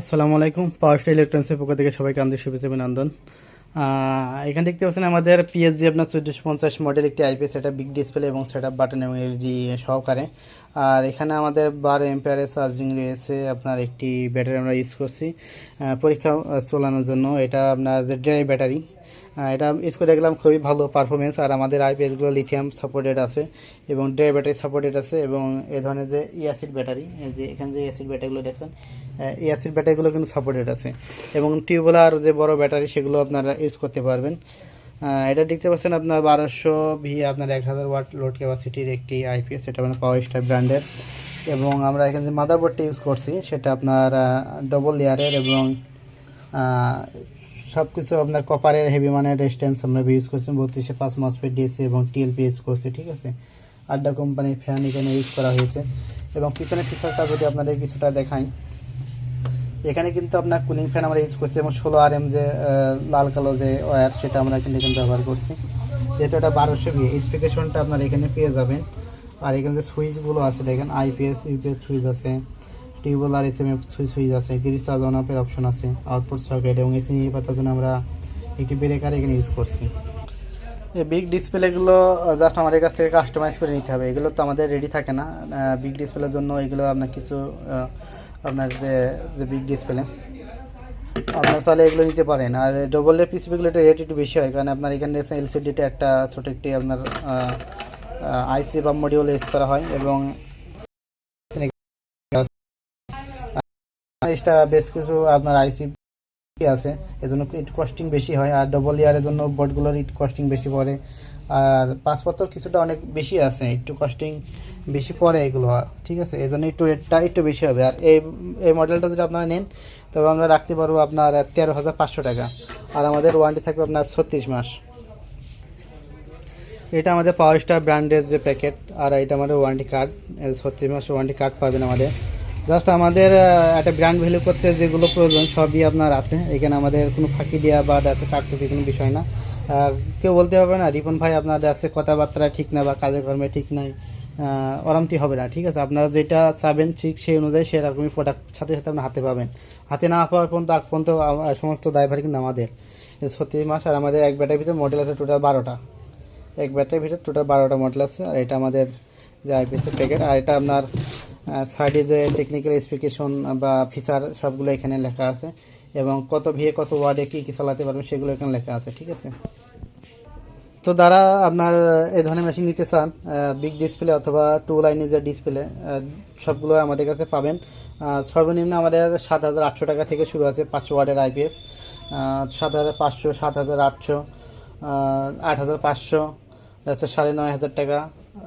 আসসালামু আলাইকুম। পাওয়ার ইলেকট্রনিক্সের পক্ষ থেকে সবাইকে আন্দোলন শুভেচ্ছা অভিনন্দন। এখানে দেখতে পাচ্ছেন আমাদের পিএসজি আপনার চোদ্দোশো পঞ্চাশ মডেল একটি আইপিএস সেটা বিগ ডিসপ্লে এবং সেটা বাটন এবং এলইডি সহকারে। আর এখানে আমাদের বারো এম্পায়ারের চার্জিং রয়েছে আপনার একটি ব্যাটারি আমরা ইউজ করছি। পরীক্ষা চলানোর জন্য। এটা আপনার ড্রাই ব্যাটারি এটা ইউজ করে দেখলাম খুবই ভালো পারফরমেন্স আর আমাদের আইপিএসগুলো লিথিয়াম সাপোর্টেড আছে এবং ড্রাই ব্যাটারি সাপোর্টেড আছে এবং এ ধরনের যে ইয়াসিড ব্যাটারি যে এখানে যে অ্যাসিড ব্যাটারিগুলো দেখছেন এই অ্যাসিড ব্যাটারিগুলো কিন্তু সাপোর্টেড আছে এবং টিউবওয়েলার যে বড় ব্যাটারি সেগুলো আপনারা ইউজ করতে পারবেন। এটা দেখতে পাচ্ছেন আপনার বারোশো ভি, আপনার এক হাজার ওয়াট লোড ক্যাপাসিটির একটি আইপিএস এটা মানে পাওয়ার স্টার ব্র্যান্ডের এবং আমরা এখানে যে মাদারবোর্ডটা ইউজ করছি, সেটা আপনার ডবল লেয়ারের এবং সব কিছু আপনার কপারের হেভি মানের রেজিস্ট্যান্স আমরা ইউজ করছি, বত্রিশে পাঁচ মসপেট দিয়েছি এবং টিএলপি ইউজ করছি, ঠিক আছে? আড্ডা কোম্পানির ফ্যান এখানে ইউজ করা হয়েছে। এবং পিছনের ফিচারটা যদি আপনাদের কিছুটা দেখাই, এখানে কিন্তু আপনার কুলিং ফ্যান আমরা ইউজ করছি এবং ষোলো আর এম যে লাল কালো যে ওয়্যার সেটা আমরা কিন্তু এখানে ব্যবহার করছি। যেহেতু এটা বারোশো বি স্পেকেশনটা আপনার এখানে পেয়ে যাবেন। আর এখানে যে সুইচগুলো আছে, দেখেন আইপিএস ইউপিএস সুইচ আছে। টিউবওয়েল আর S M F switch switch আছে গ্রিজ চার্জ অন আপের অপশন আছে আউটপুট সকেট এবং এসি নিয়ে পাতার জন্য আমরা একটি ব্রেকার এখানে ইউজ করছি। এই বিগ ডিসপ্লেগুলো জাস্ট আমাদের কাছ থেকে কাস্টমাইজ করে নিতে হবে। এগুলো তো আমাদের রেডি থাকে না। বিগ ডিসপ্লের জন্য এগুলো আপনার কিছু আপনার যে যে বিগ ডিসপ্লে আপনার তাহলে এগুলো নিতে পারেন। আর ডবল এর পিসিপিগুলো এটা রেট একটু বেশি হয়, কারণ আপনার এখানে এলসিডিটা একটা ছোট একটি আপনার আইসি বা মডিউল ইউজ করা হয় এবং এটা বেশ কিছু আপনার আইসি আছে। এজন্য ইট কস্টিং বেশি হয় আর ডবল ইয়ারের জন্য বোর্ডগুলোর ইট কস্টিং বেশি পড়ে। আর পাসপত্র কিছুটা অনেক বেশি আছে, একটু কস্টিং বেশি পড়ে এগুলো, ঠিক আছে? এই জন্য একটু রেটটা একটু বেশি হবে। আর এই এই মডেলটা যদি আপনারা নেন, তবে আমরা রাখতে পারব আপনার তেরো হাজার পাঁচশো টাকা। আর আমাদের ওয়ারেন্টি থাকবে আপনার ছত্রিশ মাস। এটা আমাদের পাওয়ার স্টার ব্র্যান্ডের যে প্যাকেট আর এটা আমাদের ওয়ারেন্টি কার্ড ছত্রিশ মাস ওয়ারেন্টি কার্ড পাবেন আমাদের। জাস্ট আমাদের একটা ব্র্যান্ড ভ্যালু করতে যেগুলো প্রয়োজন, সবই আপনার আছে। এখানে আমাদের কোনো ফাঁকি দেওয়া বা আছে কাটছুকি কোনো বিষয় না। কেউ বলতে পারবে না, রিপন ভাই আপনার আছে, কথাবার্তা ঠিক না বা কাজে কর্মে ঠিক নাই ওরমটি হবে না, ঠিক আছে? আপনারা যেটা চাবেন ঠিক সেই অনুযায়ী সেরকমই প্রোডাক্ট সাথে সাথে আপনার হাতে পাবেন। হাতে না পাওয়ার পর্যন্ত, আগ পর্যন্ত সমস্ত দায়ভার কিন্তু আমাদের। ছত্রিশ মাস আর আমাদের এক ব্যাটার ভিতরে মডেল আছে টোটাল বারোটা। এক ব্যাটারির ভিতরে টোটাল বারোটা মডেল আছে, আর এটা আমাদের যে আইপিএসের প্যাকেট আর এটা আপনার সাইডে যে টেকনিক্যাল স্পেসিফিকেশন বা ফিচার সবগুলো এখানে লেখা আছে এবং কত ভিএ, কত ওয়ার্ডে কী কী চালাতে পারবেন সেগুলো এখানে লেখা আছে, ঠিক আছে? তো যারা আপনার এই ধরনের মেশিন নিতে চান বিগ ডিসপ্লে অথবা টু লাইনের যে ডিসপ্লে সবগুলো আমাদের কাছে পাবেন। সর্বনিম্ন আমাদের সাত হাজার আটশো টাকা থেকে শুরু আছে পাঁচশো ওয়ার্ডের আইপিএস সাত হাজার পাঁচশো, সাত হাজার আটশো আট হাজার পাঁচশো, আছে সাড়ে নয় হাজার টাকা।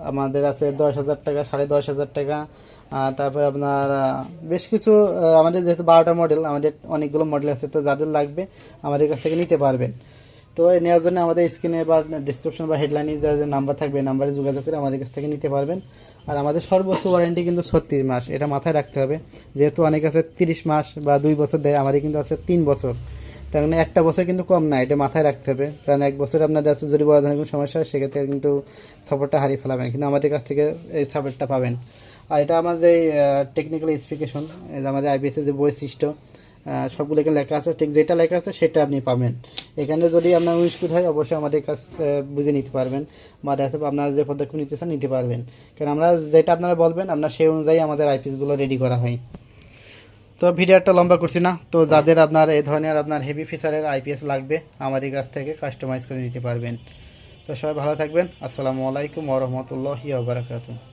আমাদের আছে দশ হাজার টাকা, সাড়ে দশ হাজার টাকা। তারপরে আপনার বেশ কিছু আমাদের যেহেতু বারোটা মডেল আমাদের অনেকগুলো মডেল আছে, তো যাদের লাগবে আমাদের কাছ থেকে নিতে পারবেন। তো এই নেওয়ার জন্য আমাদের স্ক্রিনে বা ডিসক্রিপশন বা হেডলাইনে যে নাম্বার থাকবে নাম্বারে যোগাযোগ করে আমাদের কাছ থেকে নিতে পারবেন। আর আমাদের সর্বোচ্চ ওয়ারেন্টি কিন্তু ছত্রিশ মাস, এটা মাথায় রাখতে হবে। যেহেতু অনেক আছে তিরিশ মাস বা দুই বছর দেয়, আমাদের কিন্তু আছে তিন বছর। তার মানে একটা বছর কিন্তু কম না, এটা মাথায় রাখতে হবে। কারণ এক বছর আপনাদের আছে, যদি বড় ধরনের কোনো সমস্যা হয়, সেক্ষেত্রে কিন্তু সাপোর্টটা হারিয়ে ফেলাবেন। কিন্তু আমাদের কাছ থেকে এই সাপোর্টটা পাবেন। আর এটা আমার যে টেকনিক্যাল স্পেসিফিকেশন আমাদের আইবিএসের যে বৈশিষ্ট্য সবগুলো এখানে লেখা আছে, ঠিক যেটা লেখা আছে সেটা আপনি পাবেন। এখানে যদি আপনার উইস্কুট হয়, অবশ্যই আমাদের কাছ বুঝে নিতে পারবেন বা দেখা যাচ্ছে আপনারা যে পদক্ষেপ নিতে চান, নিতে পারবেন। কারণ আমরা যেটা আপনারা বলবেন আপনার সেই অনুযায়ী আমাদের আইপিএসগুলো রেডি করা হয়। তো ভিডিওটা লম্বা করছি না। তো যাদের আপনার এই ধরনের আপনার হেভি ফিচারের আইপিএস লাগবে, আমাদের কাছ থেকে কাস্টমাইজ করে নিতে পারবেন। তো সবাই ভালো থাকবেন। আসসালামু আলাইকুম ওরহমতুল্লাহি বারাকাতুহ।